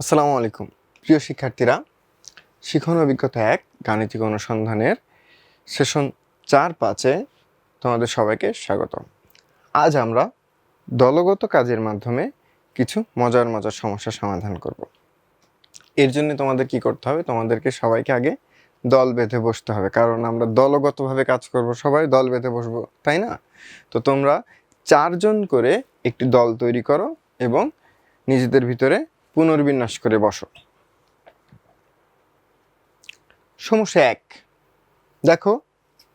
আসসালামু আলাইকুম। প্রিয় শিক্ষার্থীরা শিখন অভিজ্ঞতা এক, গাণিতিক অনুসন্ধানের সেশন চার পাঁচে তোমাদের সবাইকে স্বাগত। আজ আমরা দলগত কাজের মাধ্যমে কিছু মজার মজার সমস্যার সমাধান করব। এর জন্য তোমাদের কি করতে হবে? তোমাদেরকে সবাইকে আগে দল বেঁধে বসতে হবে। কারণ আমরা দলগতভাবে কাজ করব, সবাই দল বেঁধে বসবো, তাই না? তো তোমরা চারজন করে একটি দল তৈরি করো এবং নিজেদের ভিতরে পুনর্বিন্যাস করে বসো। সমস্যা এক। দেখো,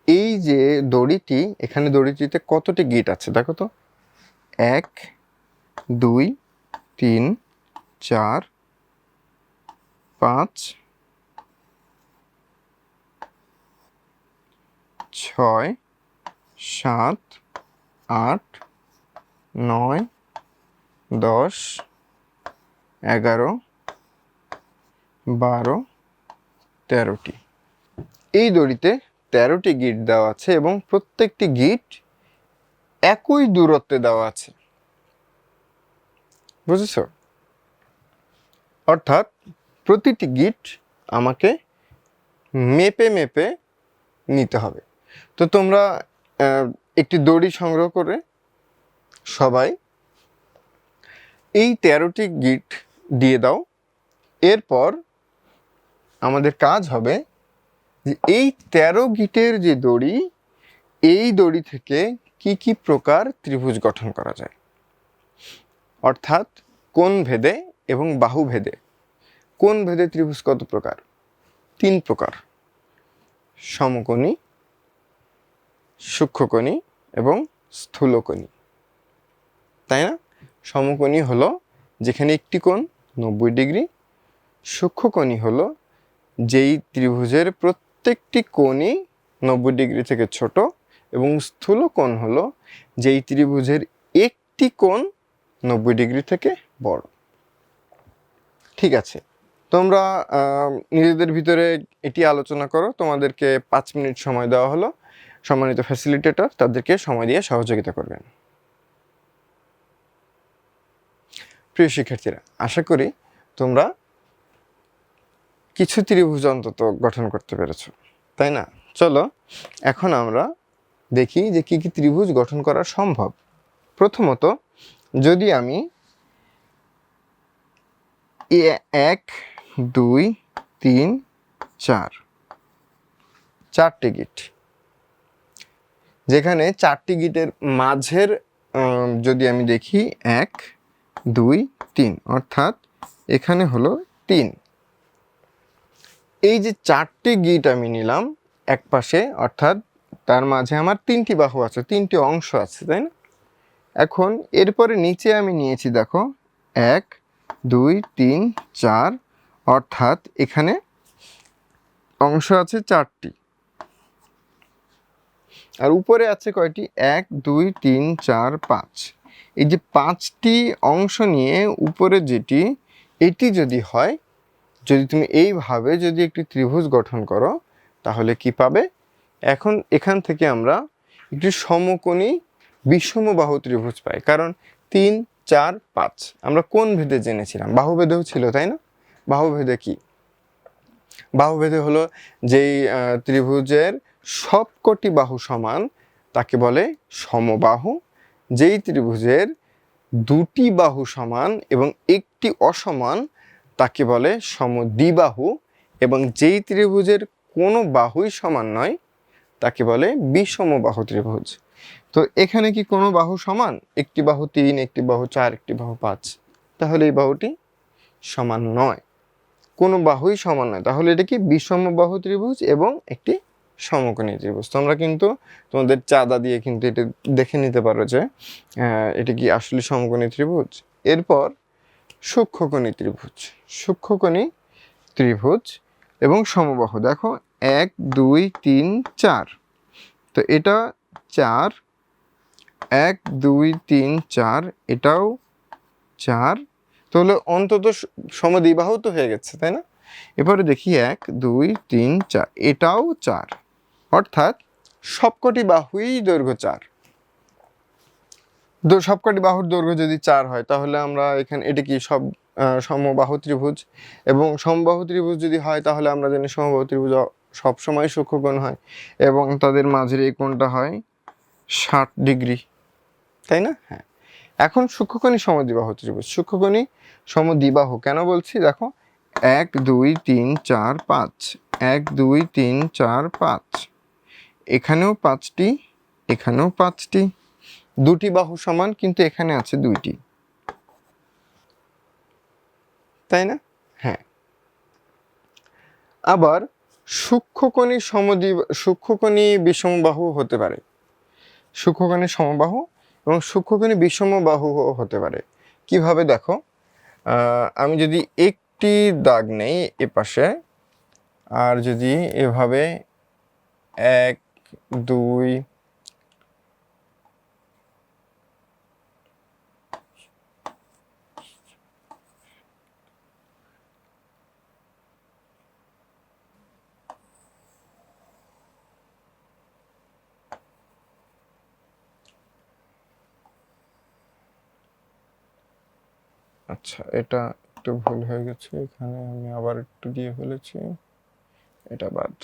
এই যে দড়িটি, এখানে দড়িটিতে কতটি গিট আছে? দেখো তো। এক, দুই, তিন, চার, পাঁচ, ছয়, সাত, আট, নয়, দশ এগারো, বারো, তেরোটি। এই দড়িতে তেরোটি গিট দেওয়া আছে এবং প্রত্যেকটি গিট একই দূরত্বে দেওয়া আছে। বুঝেছ? অর্থাৎ প্রতিটি গিট আমাকে মেপে মেপে নিতে হবে। তো তোমরা একটি দড়ি সংগ্রহ করে সবাই এই তেরোটি গিট দিয়ে দাও। এরপর আমাদের কাজ হবে যে এই তেরো গিটের যে দড়ি, এই দড়ি থেকে কি কি প্রকার ত্রিভুজ গঠন করা যায়? অর্থাৎ কোন ভেদে এবং বাহু ভেদে। কোন ভেদে ত্রিভুজ কত প্রকার? তিন প্রকার। সমকোণী, সূক্ষ্মকোণী এবং স্থূলকোণী। তাই না? সমকোণী হলো যেখানে একটি কোণ নব্বই ডিগ্রি। সূক্ষ্মকোণী হলো যেই ত্রিভুজের প্রত্যেকটি কোণই নব্বই ডিগ্রি থেকে ছোট এবং স্থূল কোণ হলো যেই ত্রিভুজের একটি কোণ নব্বই ডিগ্রি থেকে বড়। ঠিক আছে, তোমরা নিজেদের ভিতরে এটি আলোচনা করো। তোমাদেরকে পাঁচ মিনিট সময় দেওয়া হলো। সম্মানিত ফ্যাসিলিটেটর তাদেরকে সময় দিয়ে সহযোগিতা করবেন। প্রিয় শিক্ষার্থীরা, আশা করি তোমরা কিছু ত্রিভুজ অন্তত গঠন করতে পেরেছ, তাই না? চলো, এখন আমরা দেখি যে কি কি ত্রিভুজ গঠন করা সম্ভব। প্রথমত, যদি আমি এক, দুই, তিন, চার, চারটি গিট, যেখানে চারটি গিটের মাঝের যদি আমি দেখি, এক দুই, তিন, অর্থাৎ এখানে হলো তিন। এই যে চারটি গিট আমি নিলাম এক পাশে, অর্থাৎ তার মাঝে আমার তিনটি বাহু আছে, তিনটি অংশ আছে, তাই না? এখন এরপরে নিচে আমি নিয়েছি, দেখো, এক, দুই, তিন, চার, অর্থাৎ এখানে অংশ আছে চারটি। আর উপরে আছে কয়টি? এক, দুই, তিন, চার, পাঁচ। এই যে পাঁচটি অংশ নিয়ে উপরে যেটি, এটি যদি হয়, যদি তুমি এইভাবে যদি একটি ত্রিভুজ গঠন করো, তাহলে কি পাবে? এখন এখান থেকে আমরা একটি সমকোণী বিষমবাহু ত্রিভুজ পাই, কারণ তিন, চার, পাঁচ। আমরা কোন ভেদে জেনেছিলাম? বাহুভেদেও ছিল, তাই না? বাহুভেদে কি? বাহুভেদে হলো যেই ত্রিভুজের সবকটি বাহু সমান, তাকে বলে সমবাহু যেই ত্রিভুজের দুটি বাহু সমান এবং একটি অসমান, তাকে বলে সমদ্বিবাহু এবং যেই ত্রিভুজের কোনো বাহুই সমান নয়, তাকে বলে বিষমবাহু ত্রিভুজ। তো এখানে কি কোনো বাহু সমান? একটি বাহু তিন, একটি বাহু চার, একটি বাহু পাঁচ। তাহলে এই বাহুটি সমান নয়। কোনো বাহুই সমান নয়। তাহলে এটা কি বিষমবাহু ত্রিভুজ এবং একটি সমকোণী ত্রিভুজ। তোমরা কিন্তু তোমাদের চাঁদা দিয়ে কিন্তু এটা দেখে নিতে পারো যে এটা কি আসলে সমকোণী ত্রিভুজ? এরপর সূক্ষ্মকোণী ত্রিভুজ। সূক্ষ্মকোণী ত্রিভুজ এবং সমবাহু। দেখো, এক, দুই, তিন, চার। তো এটা চার, এক, দুই, তিন, চার, এটাও চার। তাহলে অন্তত সমদ্বিবাহু তো হয়ে গেছে, তাই না? এবারে দেখি, এক, দুই, তিন, চার, এটাও চার। অর্থাৎ সবকটি বাহুই দৈর্ঘ্য চার। সবকটি বাহুর দৈর্ঘ্য যদি চার হয়, তাহলে আমরা এখানে, এটা কি সব সমবাহু ত্রিভুজ? এবং সমবাহু ত্রিভুজ যদি হয়, তাহলে আমরা জানি সমবাহু ত্রিভুজ সবসময় সূক্ষ্মকোণ হয় এবং তাদের মাঝের এই কোণটা হয় ষাট ডিগ্রি। তাই না? হ্যাঁ। এখন সূক্ষ্মকোণী সমদ্বিবাহু ত্রিভুজ। সূক্ষ্মকোণী সমদ্বিবাহু কেন বলছি? দেখো, এক, দুই, তিন, চার, পাঁচ। এক, দুই, তিন, চার, পাঁচ। এখানেও পাঁচটি এখানেও পাঁচটি। দুটি বাহু সমান, কিন্তু এখানে আছে দুইটি। তাই না? হ্যাঁ। আবার সূক্ষ্মকণি সমদ্বি, সূক্ষ্মকণি বিষমবাহু হতে পারে। সূক্ষ্মকণি সমবাহু এবং সূক্ষ্মকণি বিষমবাহু হতে পারে। কীভাবে দেখো? আমি যদি একটি দাগ নেই এ পাশে, আর যদি এভাবে এক দুই আচ্ছা এটা একটু ভুল হয়ে গেছে, এখানে আমি আবার একটু দিয়ে ফেলেছি, এটা বাদ।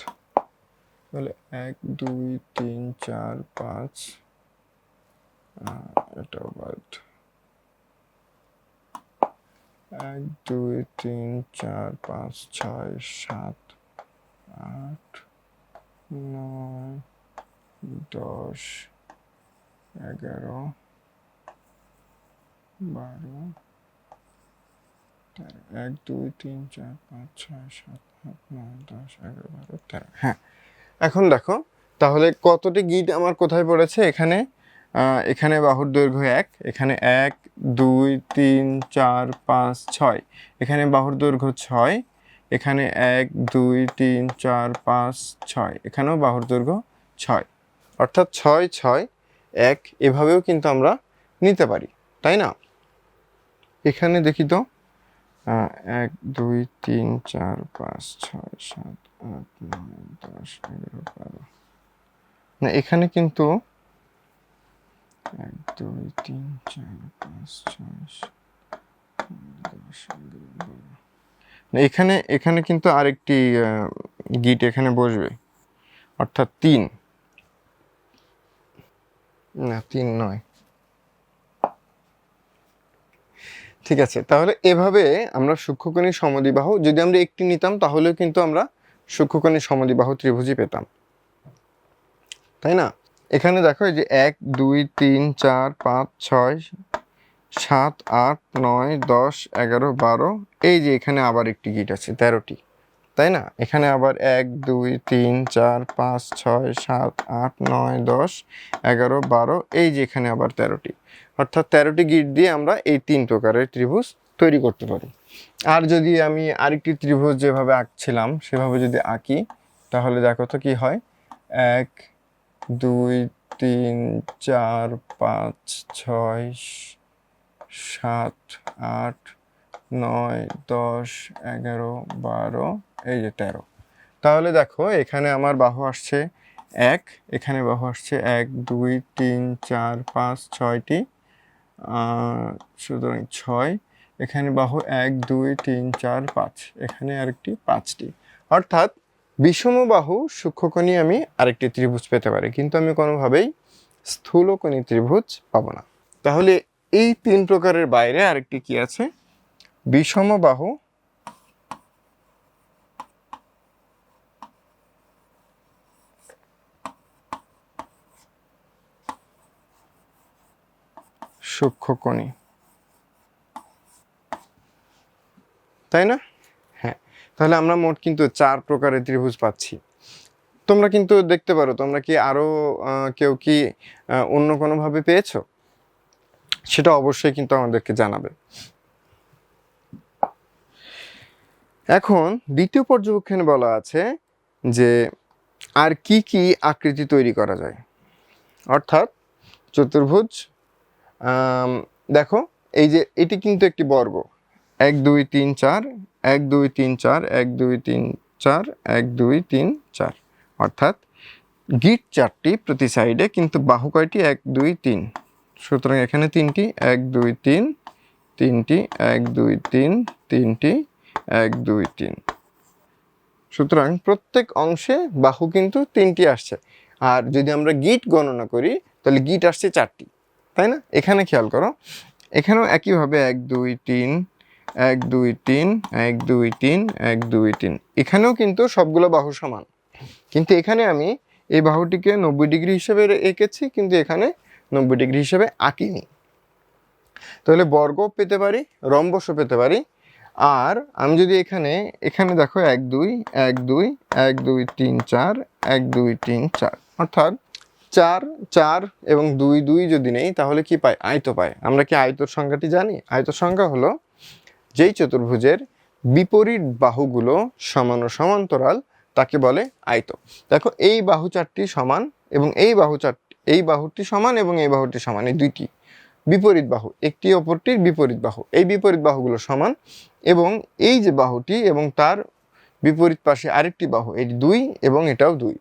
তাহলে এক, দুই, তিন, চার, পাঁচ এটাও বাদ এক, দুই, তিন, চার, পাঁচ, ছয়, সাত, আট, নয়, দশ, এগারো, বারো এক, দুই, তিন, চার, পাঁচ, ছয়, সাত, আট, নয়, দশ, এগারো, বারো, তেরো। হ্যাঁ। এখন দেখো, তাহলে কতটি গিট আমার কোথায় পড়েছে? এখানে এখানে বাহুর দৈর্ঘ্য এক, এখানে এক, দুই, তিন, চার, পাঁচ, ছয়। এখানে বাহুর দৈর্ঘ্য ছয়, এখানে এক, দুই, তিন, চার, পাঁচ, ছয়। এখানেও বাহুর দৈর্ঘ্য ছয়। অর্থাৎ ছয় ছয়, এক, এভাবেও কিন্তু আমরা নিতে পারি, তাই না? এখানে দেখি তো এক, দুই, তিন, চার, পাঁচ, ছয়, সাত না এখানে কিন্তু এক দুই তিন চার পাঁচ ছয় দশ না এখানে এখানে কিন্তু আরেকটি গিট এখানে বসবে। অর্থাৎ তিন। না তিন নয়। ঠিক আছে তাহলে এভাবে আমরা সূক্ষ্মকণি সমদ্বিবাহু যদি আমরা একটি নিতাম তাহলেও কিন্তু আমরা সূক্ষ্মকণি সমদ্বিবাহু ত্রিভুজই পেতাম। তাই না? এখানে দেখো এই যে এক, দুই, তিন, চার, পাঁচ, ছয়, সাত, আট, নয়, দশ, এগারো, বারো, এই যে এখানে আবার একটি গিট আছে, তেরোটি। তাই না? এখানে আবার এক, দুই, তিন, চার, পাঁচ, ছয়, সাত, আট, নয়, দশ, এগারো, বারো, এই যে এখানে আবার তেরোটি। অর্থাৎ তেরোটি গিট দিয়ে আমরা এই তিন প্রকারের ত্রিভুজ তৈরি করতে পারি। আর যদি আমি আরেকটি ত্রিভুজ যেভাবে আঁকছিলাম, সেভাবে যদি আঁকি, তাহলে দেখো তো কী হয়? এক, দুই, তিন, চার, পাঁচ, ছয়, সাত, আট, নয়, দশ, এগারো, বারো, এই যে তেরো। তাহলে দেখো, এখানে আমার বাহু আসছে এক, এখানে বাহু আসছে এক, দুই, তিন, চার, পাঁচ, ছয়টি সুতরাং ছয় এখানে বাহু এক, দুই, তিন, চার, পাঁচ। এখানে আরেকটি পাঁচটি। অর্থাৎ বিষমবাহু সূক্ষ্মকণি আমি আরেকটি ত্রিভুজ পেতে পারি, কিন্তু আমি কোনোভাবেই স্থূলকণি ত্রিভুজ পাবো না। তাহলে এই তিন প্রকারের বাইরে আরেকটি কি আছে? বিষমবাহু সূক্ষ্মকণি তাই না? হ্যাঁ। তাহলে আমরা মোট কিন্তু চার প্রকারের ত্রিভুজ পাচ্ছি। তোমরা কিন্তু দেখতে পারো, তোমরা কি আরও কেউ কি অন্য কোনোভাবে পেয়েছ? সেটা অবশ্যই কিন্তু আমাদেরকে জানাবে। এখন দ্বিতীয় পর্যবেক্ষণে বলা আছে যে আর কি কি আকৃতি তৈরি করা যায়? অর্থাৎ চতুর্ভুজ দেখো, এই যে এটি কিন্তু একটি বর্গ। এক, দুই, তিন, চার, এক, দুই, তিন, চার, এক, দুই, তিন, চার, এক, দুই, তিন, চার। অর্থাৎ গিট চারটি প্রতি সাইডে কিন্তু বাহু কয়টি? এক, দুই, তিন। সুতরাং এখানে তিনটি, এক, দুই, তিন, তিনটি, এক, দুই, তিন, তিনটি, এক, দুই, তিন। সুতরাং প্রত্যেক অংশে বাহু কিন্তু তিনটি আসছে। আর যদি আমরা গিট গণনা করি, তাহলে গিট আসছে চারটি, তাই না? এখানে খেয়াল করো। এখানেও একইভাবে এক, দুই, তিন এক, দুই, তিন, এক, দুই, তিন, এক, দুই, তিন। এখানেও কিন্তু সবগুলো বাহু সমান। কিন্তু এখানে আমি এই বাহুটিকে নব্বই ডিগ্রি হিসেবে এঁকেছি, কিন্তু এখানে নব্বই ডিগ্রি হিসেবে আঁকিনি। তাহলে বর্গ পেতে পারি রম্বসও পেতে পারি। আর আমি যদি এখানে এখানে দেখো এক, দুই এক দুই এক, দুই, তিন, চার, এক, দুই, তিন, চার। অর্থাৎ চার চার এবং দুই দুই যদি নেই, তাহলে কি পাই? আয়ত পাই। আমরা কি আয়তর সংখ্যাটি জানি? আয়তর সংখ্যা হলো যেই চতুর্ভুজের বিপরীত বাহুগুলো সমান ও সমান্তরাল, তাকে বলে আয়ত দেখো, এই বাহু চারটি সমান এবং এই বাহু চারটি এই বাহুটি সমান এবং এই বাহুটি সমান, এই দুইটি। বিপরীত বাহু, একটি অপরটির বিপরীত বাহু। এই বিপরীত বাহুগুলো সমান এবং এই যে বাহুটি এবং তার বিপরীত পাশে আরেকটি বাহু, এটি দুই এবং এটাও দুই।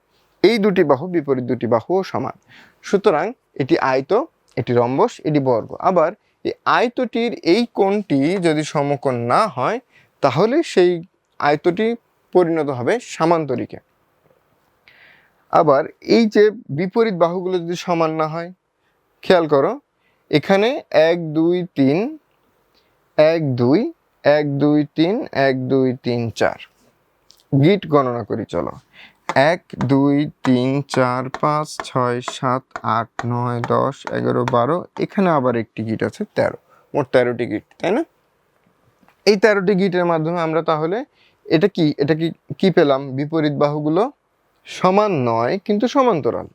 এই দুটি বাহু, বিপরীত দুটি বাহুও সমান। সুতরাং এটি আয়ত এটি রম্বস, এটি বর্গ। আবার এই আয়তটির এই কোণটি যদি সমকোণ না হয়, তাহলে সেই আয়তটি পরিণত হবে সামান্তরিকে। আবার এই যে বিপরীত বাহুগুলো যদি সমান না হয়, খেয়াল করো, এখানে এক, দুই, তিন, এক, দুই এক, দুই, তিন, এক, দুই, তিন, চার। গিট গণনা করি, চলো। এক, দুই, তিন, চার, পাঁচ, ছয়, সাত, আট, নয়, দশ, এগারো, বারো, এখানে আবার একটি গিট আছে, তেরো। মোট তেরোটি গিট তাই না? এই তেরোটি গিটের মাধ্যমে আমরা তাহলে এটা কি? এটা কি কি পেলাম? বিপরীত বাহুগুলো সমান নয়, কিন্তু সমান্তরাল।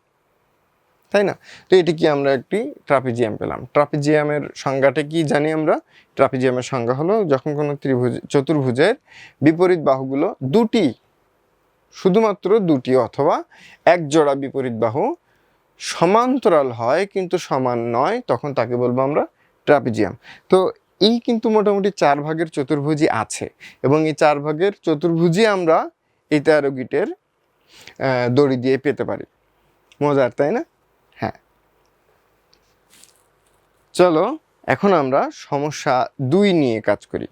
তাই না? তো এটি কি আমরা একটি ট্রাপিজিয়াম পেলাম। ট্রাপিজিয়ামের সংজ্ঞাটা কি জানি আমরা? ট্রাপিজিয়ামের সংজ্ঞা হলো যখন কোনো ত্রিভুজ, চতুর্ভুজের বিপরীত বাহুগুলো দুটি শুধুমাত্র দুটি অথবা এক জোড়া বিপরীত বাহু সমান্তরাল হয় কিন্তু সমান নয়, তখন তাকে বলব আমরা ট্রাপিজিয়াম। তো এই কিন্তু মোটামুটি চার ভাগের চতুর্ভুজই আছে এবং এই চার ভাগের চতুর্ভুজই আমরা এই তেরো গিটের দড়ি দিয়ে পেতে পারি। মজার, তাই না? হ্যাঁ। চলো, এখন আমরা সমস্যা দুই নিয়ে কাজ করি।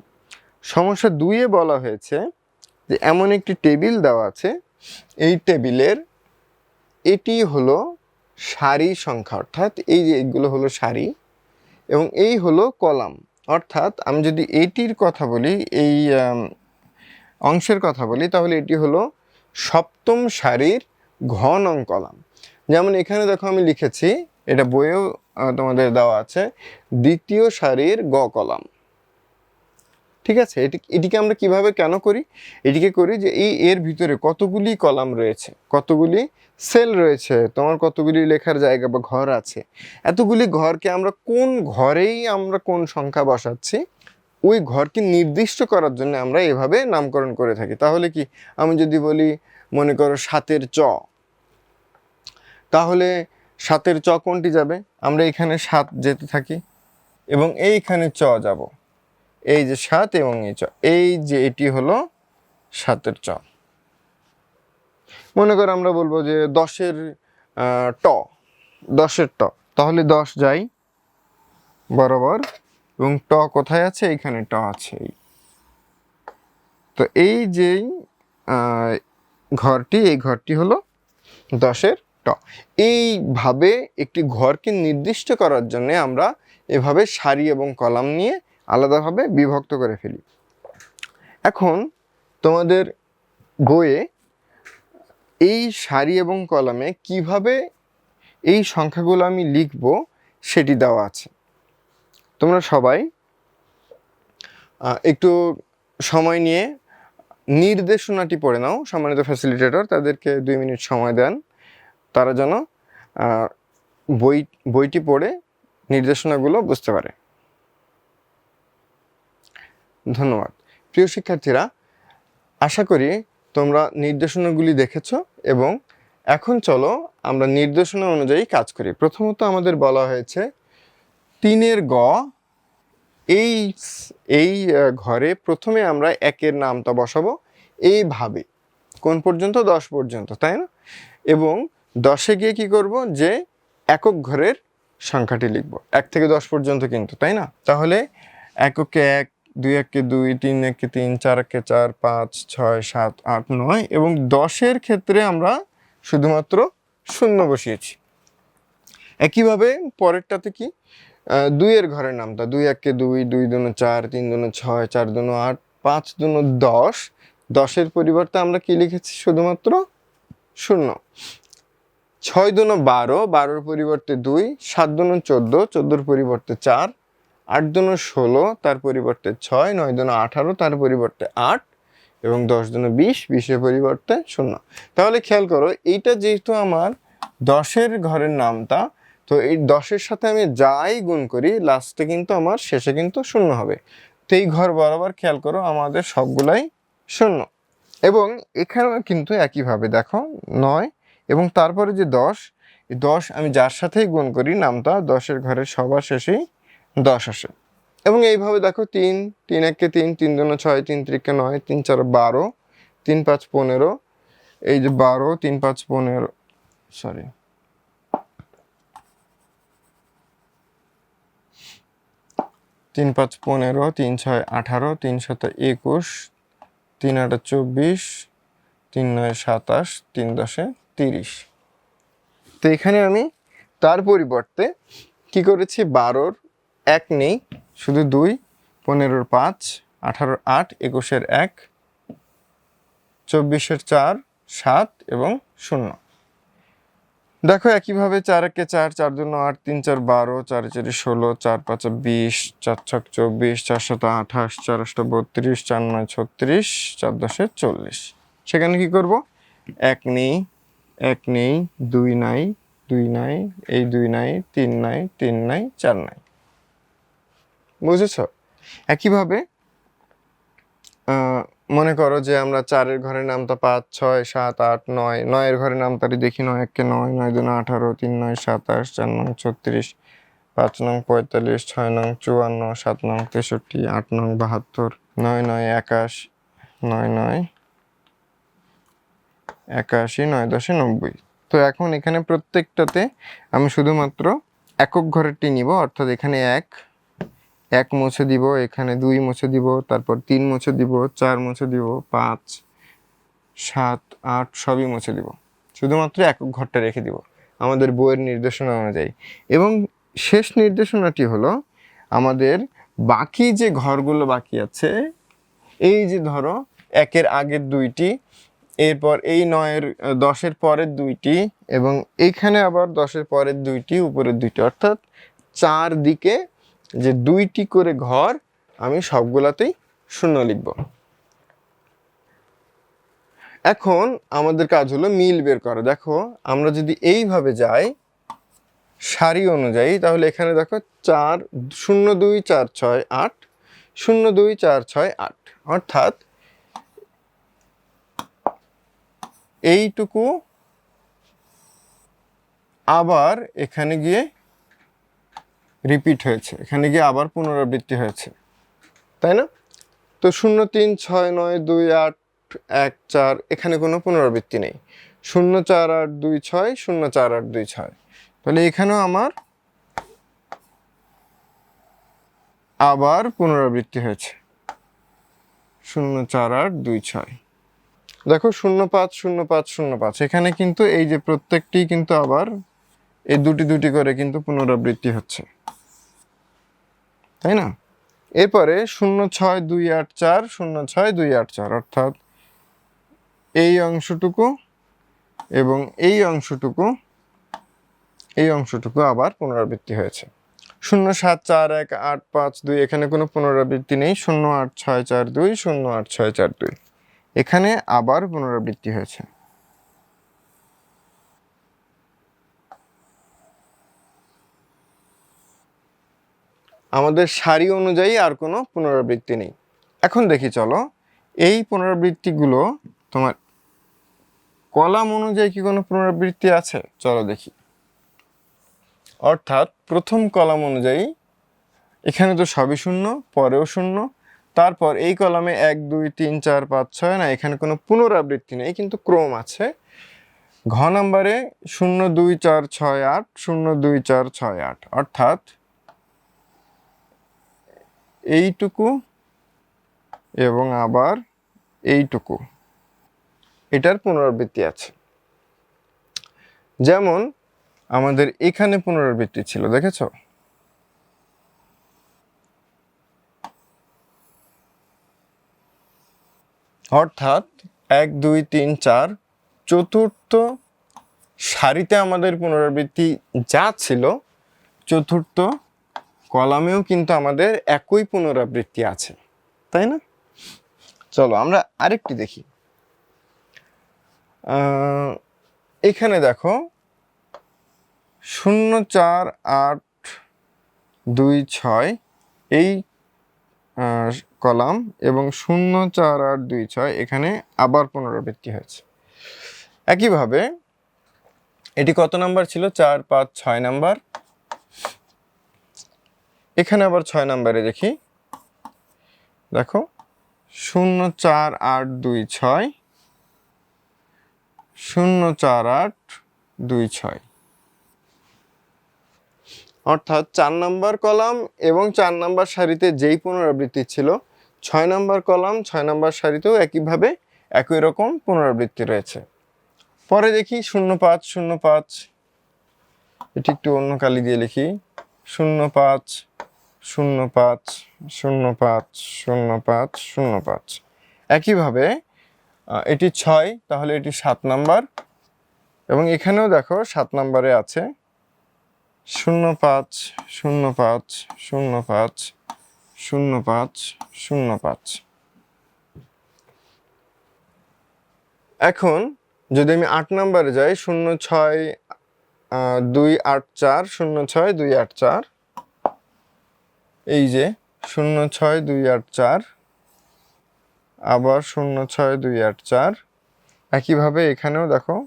সমস্যা দুইয়ে বলা হয়েছে যে এমন একটি টেবিল দেওয়া আছে, এই টেবিলের এটি হলো সারি সংখ্যা, অর্থাৎ এই যে এগুলো হলো সারি এবং এই হলো কলাম। অর্থাৎ আমি যদি এটির কথা বলি, এই অংশের কথা বলি, তাহলে এটি হলো সপ্তম সারির ঘ নং কলাম। যেমন এখানে দেখো আমি লিখেছি, এটা বইয়েও তোমাদের দেওয়া আছে, দ্বিতীয় সারির গ কলাম। ঠিক আছে? এটি, এটিকে আমরা কীভাবে কেন করি? এটিকে করি যে এই এর ভিতরে কতগুলি কলাম রয়েছে, কতগুলি সেল রয়েছে, তোমার কতগুলি লেখার জায়গা বা ঘর আছে, এতগুলি ঘরকে আমরা কোন ঘরেই আমরা কোন সংখ্যা বসাচ্ছি, ওই ঘরকে নির্দিষ্ট করার জন্য আমরা এভাবে নামকরণ করে থাকি। তাহলে কি? আমি যদি বলি, মনে করো সাতের চ। তাহলে সাতের চ কোনটি যাবে? আমরা এখানে সাত যেতে থাকি এবং এইখানে চ যাব। এই যে সাত এবং এই চ এই যে এটি হলো সাতের চ। মনে করো আমরা বলব যে দশের ট দশের ট। তাহলে দশ যাই বরাবর এবং ট কোথায় আছে? এইখানে ট আছে তো এই আহ, ঘরটি এই ঘরটি হলো দশের ট। এইভাবে একটি ঘরকে নির্দিষ্ট করার জন্য আমরা এভাবে সারি এবং কলাম নিয়ে আলাদাভাবে বিভক্ত করে ফেলি। এখন তোমাদের বইয়ে এই সারি এবং কলামে কীভাবে এই সংখ্যাগুলো আমি লিখব সেটি দেওয়া আছে। তোমরা সবাই একটু সময় নিয়ে নির্দেশনাটি পড়ে নাও। সম্মানিত ফ্যাসিলিটেটর তাদেরকে দুই মিনিট সময় দেন। তারা যেন বই, বইটি পড়ে নির্দেশনাগুলো বুঝতে পারে। ধন্যবাদ। প্রিয় শিক্ষার্থীরা, আশা করি তোমরা নির্দেশনাগুলি দেখেছ এবং এখন চলো আমরা নির্দেশনা অনুযায়ী কাজ করি। প্রথমত আমাদের বলা হয়েছে তিনের গ, এই এই ঘরে প্রথমে আমরা একের নামটা বসাবো এইভাবে কোন পর্যন্ত? দশ পর্যন্ত, তাই না? এবং দশে গিয়ে কি করব? যে একক ঘরের সংখ্যাটি লিখব। এক থেকে দশ পর্যন্ত কিন্তু, তাই না? তাহলে এককে এক দুই একে দুই, তিন একে তিন, চার একে চার, পাঁচ, ছয়, সাত, আট, নয় এবং দশের ক্ষেত্রে আমরা শুধুমাত্র শূন্য বসিয়েছি। একইভাবে পরেরটাতে কি? দুইয়ের ঘরের নামটা, দুই একে দুই দুই দুনো চার, তিন দুনো ছয়, চার দুনো আট, পাঁচ দুনো দশ, দশের পরিবর্তে আমরা কি লিখেছি? শুধুমাত্র শূন্য। ছয় দুনো বারো, বারোর পরিবর্তে দুই, সাত দুনো চোদ্দ, চোদ্দোর পরিবর্তে চার আট দুনো ষোলো, তার পরিবর্তে ছয়, নয় দুনো আঠারো, তার পরিবর্তে আট এবং দশ দুনো বিশ, বিশের পরিবর্তে শূন্য। তাহলে খেয়াল করো, এইটা যেহেতু আমার দশের ঘরের নামটা তো এই দশের সাথে আমি যাই গুণ করি লাস্টে কিন্তু আমার, শেষে কিন্তু শূন্য হবে। তো এই ঘর বরাবর খেয়াল করো, আমাদের সবগুলাই শূন্য। এবং এখানেও কিন্তু একইভাবে দেখো, নয় এবং তারপরে যে দশ দশ আমি যার সাথেই গুণ করি নামটা দশের ঘরের সবার শেষেই দশ আসে। এবং এইভাবে দেখো তিন তিন একে তিন তিন দুনো ছয়, তিন ত্রিকে নয়, তিন চার বারো, তিন পাঁচ পনেরো, এই যে বারো, তিন পাঁচ পনেরো সরি তিন পাঁচ পনেরো, তিন ছয় আঠারো, তিন শত একুশ, তিন আট চব্বিশ, তিন নয় সাতাশ, তিন দশে তিরিশ। তো এখানে আমি তার পরিবর্তে কি করেছি? বারোর এক নেই, শুধু দুই, পনেরোর পাঁচ, আঠারোর আট, একুশের এক, চব্বিশের চার, সাত এবং শূন্য। দেখো একইভাবে চার একে চার চার দুনো আট, তিন চার বারো, চার চারি ষোলো, চার পাঁচ বিশ, চার ছক চব্বিশ, চার শত আঠাশ, চার অষ্ট বত্রিশ, চার নয় ছত্রিশ, চার দশে চল্লিশ। সেখানে কি করব? এক নেই এক নেই, দুই নাই দুই নাই, এই দুই নাই, তিন নাই তিন নাই, চার নাই। বুঝেছ? একইভাবে মনে করো যে আমরা চারের ঘরের নামটা পাঁচ, ছয়, সাত, আট, নয়, নয়ের ঘরের নামটারি দেখি নয়, একে নয় নয় দুনো আঠারো, তিন নয় সাতাশ চার নং ছত্রিশ, পাঁচ নং পঁয়তাল্লিশ, ছয় নং চুয়ান্ন, সাত নং তেষট্টি, আট নং বাহাত্তর, নয় নয় একাশ, নয় নয় একাশি, নয় দশে নব্বই। তো এখন এখানে প্রত্যেকটাতে আমি শুধুমাত্র একক ঘরেরটি নিব, অর্থাৎ এখানে এক এক মুছে দিব, এখানে দুই মুছে দিব, তারপর তিন মুছে দিব, চার মুছে দিব, পাঁচ, সাত, আট, সবই মুছে দিব। শুধুমাত্র একক ঘরটা রেখে দিব, আমাদের বইয়ের নির্দেশনা অনুযায়ী। এবং শেষ নির্দেশনাটি হলো, আমাদের বাকি যে ঘরগুলো বাকি আছে, এই যে ধরো, একের আগের দুইটি, এরপর এই নয়ের, দশের পরের দুইটি, এবং এইখানে আবার দশের পরের দুইটি, উপরের দুইটি, অর্থাৎ চার দিকে যে দুইটি করে ঘর আমি সবগুলাতেই শূন্য লিখব। এখন আমাদের কাজ হলো মিল বের করা। দেখো, আমরা যদি এইভাবে যাই, সারি অনুযায়ী, তাহলে এখানে দেখো চার, শূন্য দুই, চার, ছয়, আট, শূন্য দুই, চার, ছয়, আট। অর্থাৎ এইটুকু আবার এখানে গিয়ে রিপিট হয়েছে। এখানে গিয়ে আবার পুনরাবৃত্তি হয়েছে। তাই না? তো শূন্য তিন, ছয়, নয়, দুই, আট, এক, চার, এখানে কোনো পুনরাবৃত্তি নেই। শূন্য চার, আট, দুই, ছয়, শূন্য চার, আট, দুই, ছয়। তাহলে এখানেও আমার আবার পুনরাবৃত্তি হয়েছে। শূন্য চার, আট, দুই, ছয়। দেখো শূন্য পাঁচ শূন্য পাঁচ শূন্য পাঁচ। এখানে কিন্তু এই যে প্রত্যেকটি কিন্তু আবার এই দুটি দুটি করে কিন্তু পুনরাবৃত্তি হচ্ছে। তাই না? এরপরে শূন্য ছয় দুই আট চার, শূন্য ছয় দুই আট চার, অর্থাৎ এই অংশটুকু এবং এই অংশটুকু এই অংশটুকু আবার পুনরাবৃত্তি হয়েছে। শূন্য সাত চার এক আট পাঁচ দুই, এখানে কোনো পুনরাবৃত্তি নেই। শূন্য আট ছয় চার দুই, শূন্য আট ছয় চার দুই। এখানে আবার পুনরাবৃত্তি হয়েছে। আমাদের সারি অনুযায়ী আর কোনো পুনরাবৃত্তি নেই। এখন দেখি চলো, এই পুনরাবৃত্তিগুলো তোমার কলাম অনুযায়ী কি কোনো পুনরাবৃত্তি আছে? চলো দেখি। অর্থাৎ প্রথম কলাম অনুযায়ী এখানে তো সবই শূন্য, পরেও শূন্য, তারপর এই কলামে এক, দুই, তিন, চার, পাঁচ, ছয়, না, এখানে কোনো পুনরাবৃত্তি নেই, কিন্তু ক্রম আছে। ঘ নাম্বারে শূন্য, দুই, চার, ছয়, আট, শূন্য, দুই, চার, ছয়, আট, অর্থাৎ এইটুকু এবং আবার এইটুকু। এটার পুনরাবৃত্তি আছে। যেমন আমাদের এখানে পুনরাবৃত্তি ছিল, দেখেছ? অর্থাৎ এক, দুই, তিন, চার, চতুর্থ সারিতে আমাদের পুনরাবৃত্তি যা ছিল, চতুর্থ কলামেও কিন্তু আমাদের একই পুনরাবৃত্তি আছে, তাই না? চলো আমরা আরেকটি দেখি। এখানে দেখো, শূন্য চার আট দুই ছয় এই কলাম এবং শূন্য চার আট দুই ছয় এখানে আবার পুনরাবৃত্তি হয়েছে। একইভাবে এটি কত নাম্বার ছিল? চার, পাঁচ, ছয় নাম্বার। এখানে আবার ছয় নাম্বারে দেখি। দেখো, শূন্য চার আট দুই ছয়, শূন্য চার আট দুই ছয়। অর্থাৎ চার নাম্বার কলাম এবং চার নাম্বার সারিতে যেই পুনরাবৃত্তি ছিল, ছয় নাম্বার কলাম, ছয় নাম্বার সারিতেও একইভাবে একই রকম পুনরাবৃত্তি রয়েছে। পরে দেখি, শূন্য পাঁচ শূন্য পাঁচ, এটি একটু অন্য কালি দিয়ে লিখি। শূন্য পাঁচ শূন্য পাঁচ শূন্য পাঁচ শূন্য পাঁচ শূন্য পাঁচ একইভাবে এটি ছয়, তাহলে এটি সাত নাম্বার। এবং এখানেও দেখো সাত নাম্বারে আছে শূন্য পাঁচ শূন্য পাঁচ শূন্য পাঁচ শূন্য পাঁচ শূন্য পাঁচ এখন, যদি আমি আট নাম্বারে যাই, শূন্য ছয় দুই আট চার, শূন্য ছয়, দুই আট চার এই যে, শূন্য ছয় দুই আট চার, আবার শূন্য ছয় দুই আট চার। একইভাবে এখানেও দেখো,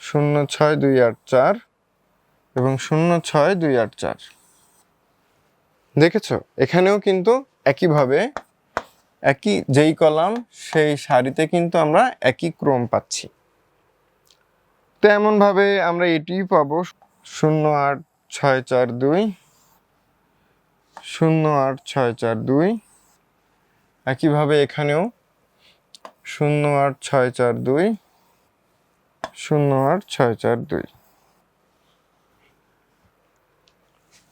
শূন্য ছয় দুই আট চার এবং শূন্য ছয় দুই আট চার। দেখেছ? এখানেও কিন্তু একইভাবে, একই যেই কলাম, সেই সারিতে কিন্তু আমরা একই ক্রম পাচ্ছি। তো এমনভাবে আমরা এটি পাবো, শূন্য আট ছয় চার দুই। শূন্য আট ছয় চার দুই। একইভাবে এখানেও শূন্য আট ছয় চার দুই, শূন্য আট ছয় চার দুই।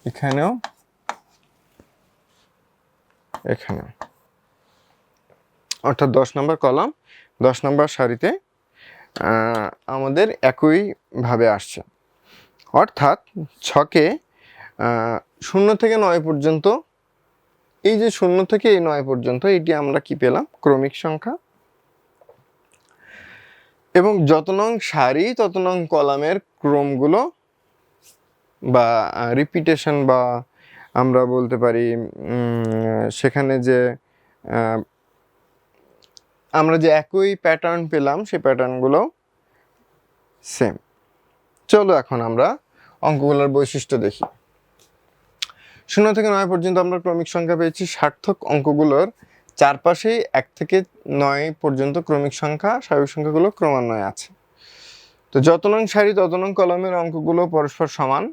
এখানেও এখানেও। অর্থাৎ দশ নম্বর কলাম, দশ নম্বর সারিতে আমাদের একইভাবে আসছে। অর্থাৎ ছকে শূন্য থেকে নয় পর্যন্ত, এই যে শূন্য থেকে এই নয় পর্যন্ত, এটি আমরা কি পেলাম? ক্রমিক সংখ্যা। এবং যত নং সারি, তত নং কলামের ক্রমগুলো বা রিপিটেশন বা, আমরা বলতে পারি সেখানে যে আমরা যে একই প্যাটার্ন পেলাম সেই প্যাটার্নগুলো সেম চলো এখন আমরা অঙ্কগুলোর বৈশিষ্ট্য দেখি। শূন্য থেকে নয় পর্যন্ত আমরা ক্রমিক সংখ্যা পেয়েছি। সার্থক অঙ্কগুলোর চারপাশেই এক থেকে নয় পর্যন্ত ক্রমিক সংখ্যা, স্বাভাবিক সংখ্যাগুলো ক্রমান্বয়ে আছে। তো যত নং সারি, তত নং কলমের অঙ্কগুলো পরস্পর সমান।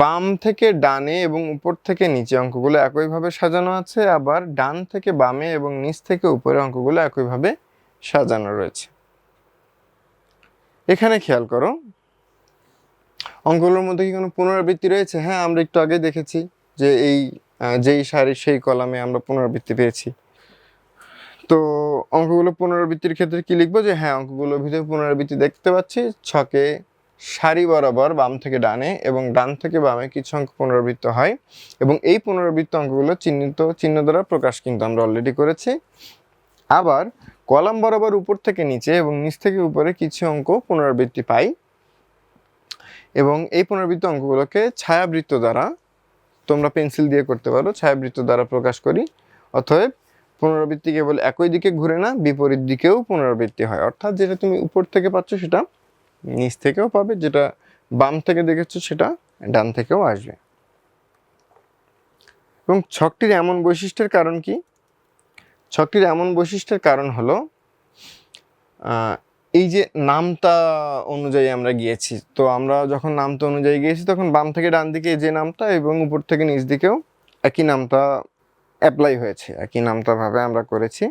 বাম থেকে ডানে এবং উপর থেকে নিচে অঙ্কগুলো একইভাবে সাজানো আছে, আবার ডান থেকে বামে এবং নিচ থেকে উপরে অঙ্কগুলো একইভাবে সাজানো রয়েছে। এখানে খেয়াল করো অঙ্কগুলোর মধ্যে কি কোনো পুনরাবৃত্তি রয়েছে? হ্যাঁ আমরা একটু আগে দেখেছি যে এই যেই সারি সেই কলামে আমরা পুনরাবৃত্তি পেয়েছি। তো অঙ্কগুলো পুনরাবৃত্তির ক্ষেত্রে কি লিখব? যে হ্যাঁ অঙ্কগুলোর ভিতরে পুনরাবৃত্তি দেখতে পাচ্ছি। ছকে সারি বরাবর বাম থেকে ডানে এবং ডান থেকে বামে কিছু অঙ্ক পুনরাবৃত্ত হয় এবং এই পুনরাবৃত্ত অঙ্কগুলো চিহ্নিত, চিহ্ন দ্বারা প্রকাশ কিন্তু আমরা অলরেডি করেছি। আবার কলাম বরাবর উপর থেকে নিচে এবং নিচ থেকে উপরে কিছু অঙ্ক পুনরাবৃত্তি পাই। এবং এই পুনরাবৃত্ত অঙ্কগুলোকে ছায়াবৃত্ত দ্বারা তোমরা পেন্সিল দিয়ে করতে পারো। ছায়াবৃত্ত দ্বারা প্রকাশ করি। অতএব পুনরাবৃত্তি কেবল একই দিকে ঘুরে না, বিপরীত দিকেও পুনরাবৃত্তি হয়। অর্থাৎ যেটা তুমি উপর থেকে পাচ্ছ সেটা নিচ থেকেও পাবে, যেটা বাম থেকে দেখেছ সেটা ডান থেকেও আসবে। এবং ছকটির এমন বৈশিষ্ট্যের কারণ কি? ছকটির এমন বৈশিষ্ট্যের কারণ হলো এই যে নামটা অনুযায়ী আমরা গিয়েছি, তো আমরা যখন নামটা অনুযায়ী গিয়েছি তখন বাম থেকে ডান দিকে যে নামটা এবং উপর থেকে নিচ দিকেও একই নামটা অ্যাপ্লাই হয়েছে, একই নামতা ভাবে আমরা করেছি।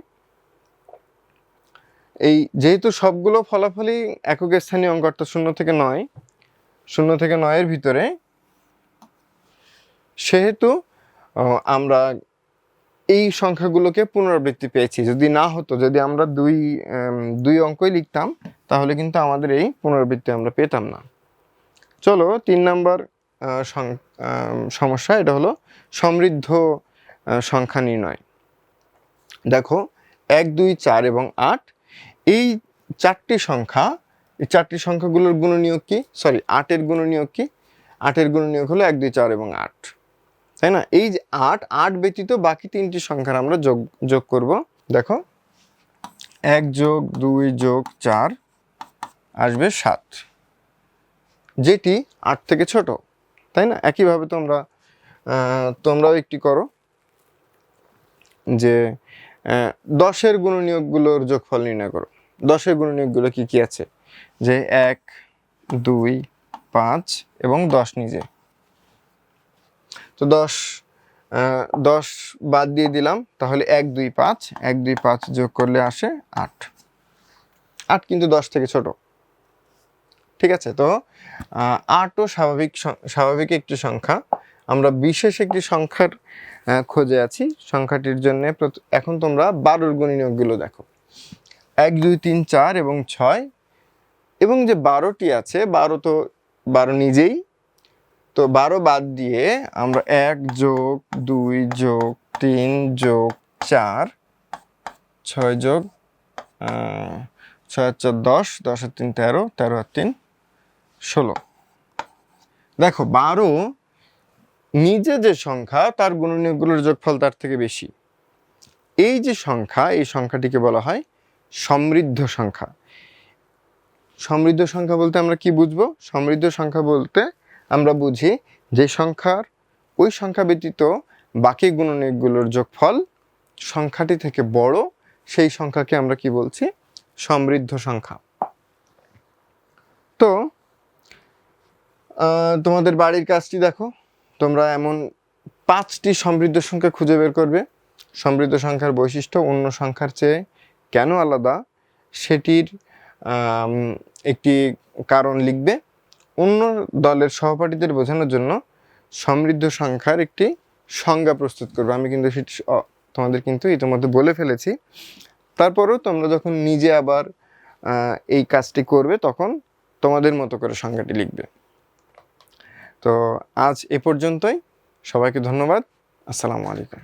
এই যেহেতু সবগুলো ফলাফলই একক স্থানীয় অঙ্ক অর্থাৎ শূন্য থেকে নয়, শূন্য থেকে নয়ের ভিতরে, সেহেতু আমরা এই সংখ্যাগুলোকে পুনরাবৃত্তি পেয়েছি। যদি না হতো, যদি আমরা দুই দুই অঙ্কই লিখতাম, তাহলে কিন্তু আমাদের এই পুনরাবৃত্তি আমরা পেতাম না। চলো, তিন নাম্বার সমস্যা, এটা হলো সমৃদ্ধ সংখ্যা নির্ণয়। দেখো, এক, দুই, চার এবং আট, এই চারটি সংখ্যা, এই চারটি সংখ্যাগুলোর গুণনীয়ক কি? সরি, আটের গুণনীয়ক কি? আটের গুণনীয়ক হলো এক, দুই, চার এবং আট। তাই না? এই যে আট আট ব্যতীত বাকি তিনটি সংখ্যার আমরা যোগ যোগ করব। দেখো, এক যোগ দুই যোগ চার আসবে সাত। যেটি আট থেকে ছোট, তাই না? একইভাবে তোমরা তোমরাও একটি করো যে দশের গুণনীয়কগুলোর যোগফল নির্ণয় করো। দশের গুণনীয়কগুলো কি কি আছে? যে এক, দুই, পাঁচ এবং দশ নিজে। তো দশ দশ বাদ দিয়ে দিলাম, তাহলে এক, দুই, পাঁচ, এক, দুই, পাঁচ যোগ করলে আসে আট। আট কিন্তু দশ থেকে ছোট। ঠিক আছে, তো আটও স্বাভাবিক স্বাভাবিক একটি সংখ্যা। আমরা বিশেষ একটি সংখ্যার খোঁজে আছি। সংখ্যাটির জন্য এখন তোমরা বারোর গুণনীয়কগুলো দেখো। এক, দুই, তিন, চার এবং ছয়। এবং যে বারোটি আছে, বারো তো বারো নিজেই। তো বারো বাদ দিয়ে আমরা এক যোগ দুই যোগ তিন যোগ চার, ছয় যোগ ছয় চার দশ দশ আর তিন তেরো তেরো আর তিন ষোলো। দেখো, বারো নিজে যে সংখ্যা, তার গুণনীয়কগুলোর যোগফল তার থেকে বেশি। এই যে সংখ্যা, এই সংখ্যাটিকে বলা হয় সমৃদ্ধ সংখ্যা। সমৃদ্ধ সংখ্যা বলতে আমরা কি বুঝব? সমৃদ্ধ সংখ্যা বলতে আমরা বুঝি যে সংখ্যার, ওই সংখ্যা ব্যতীত বাকি গুণনীয়কগুলোর যোগফল সংখ্যাটি থেকে বড়, সেই সংখ্যাকে আমরা কি বলছি? সমৃদ্ধ সংখ্যা। তো তোমাদের বাড়ির কাজটি দেখো। তোমরা এমন পাঁচটি সমৃদ্ধ সংখ্যা খুঁজে বের করবে। সমৃদ্ধ সংখ্যার বৈশিষ্ট্য অন্য সংখ্যার চেয়ে কেন আলাদা? সেটির একটি কারণ লিখবে। অন্য দলের সহপাঠীদের বোঝানোর জন্য সমৃদ্ধ সংখ্যার একটি সংজ্ঞা প্রস্তুত করবে। আমি কিন্তু সেটি তোমাদের কিন্তু ইতিমধ্যে বলে ফেলেছি। তারপরেও তোমরা যখন নিজে আবার এই কাজটি করবে, তখন তোমাদের মতো করে সংজ্ঞাটি লিখবে। তো আজ এ পর্যন্তই। সবাইকে ধন্যবাদ। আসসালামু আলাইকুম।